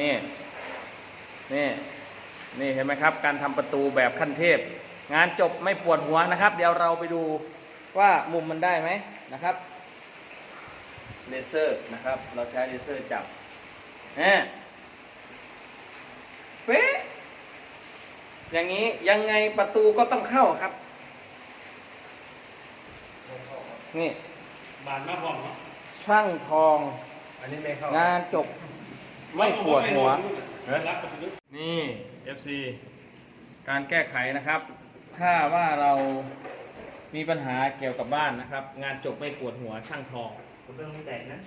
นี่นี่นี่เห็นไหมครับ การทำประตูแบบขั้นเทพ งานจบไม่ปวดหัวนะครับ เดี๋ยวเราไปดูว่ามุมมันได้ไหมนะครับเลเซอร์นะครับ เราใช้เลเซอร์จับแหมเป๊ะอย่างนี้ยังไงประตูก็ต้องเข้าครับ นี่บานมากพอเนาะช่างทอง อันนี้ไม่เข้างานจบ ไม่ปวดหัวรักกับลึกนี่ FC การแก้ไขนะครับ ถ้าว่าเรามีปัญหาเกี่ยวกับบ้านนะครับ งานจบไม่ปวดหัวช่างทองกระเบื้องไม่แตกนะ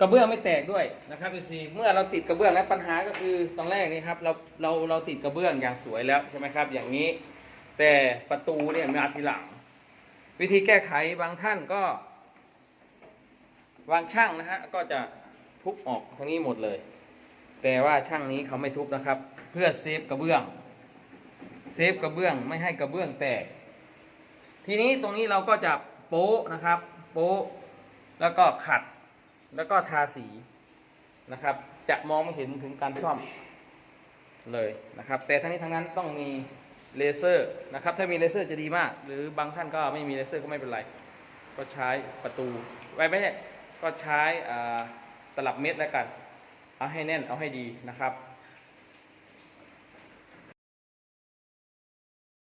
กระเบื้องไม่แตกด้วยนะครับ FC เมื่อเราติดกระเบื้องแล้วปัญหาก็คือตอนแรกนี่ครับเราเราเราติดกระเบื้องอย่างสวยแล้วใช่ไหมครับ อย่างนี้ แต่ประตูเนี่ยมาทีหลัง วิธีแก้ไขบางท่านก็ วางช่างนะฮะก็จะทุบออกทั้งนี้หมดเลย แต่ว่าช่างนี้เขาไม่ทุบนะครับ เพื่อเซฟกระเบื้อง เซฟกระเบื้องไม่ให้กระเบื้องแตก ทีนี้ตรงนี้เราก็จะโป๊ะนะครับ โป๊ะแล้วก็ขัดแล้วก็ทาสีนะครับ จะมองไม่เห็นถึงการซ่อมเลยนะครับ แต่ทั้งนี้ทั้งนั้นต้องมีเลเซอร์นะครับ ถ้ามีเลเซอร์จะดีมาก หรือบางท่านก็ไม่มีเลเซอร์ก็ไม่เป็นไร ก็ใช้ประตูไว้ไม่ใช่ก็ใช้ตลับเม็ดแล้วกัน เอาให้แน่นเอาให้ดีนะครับ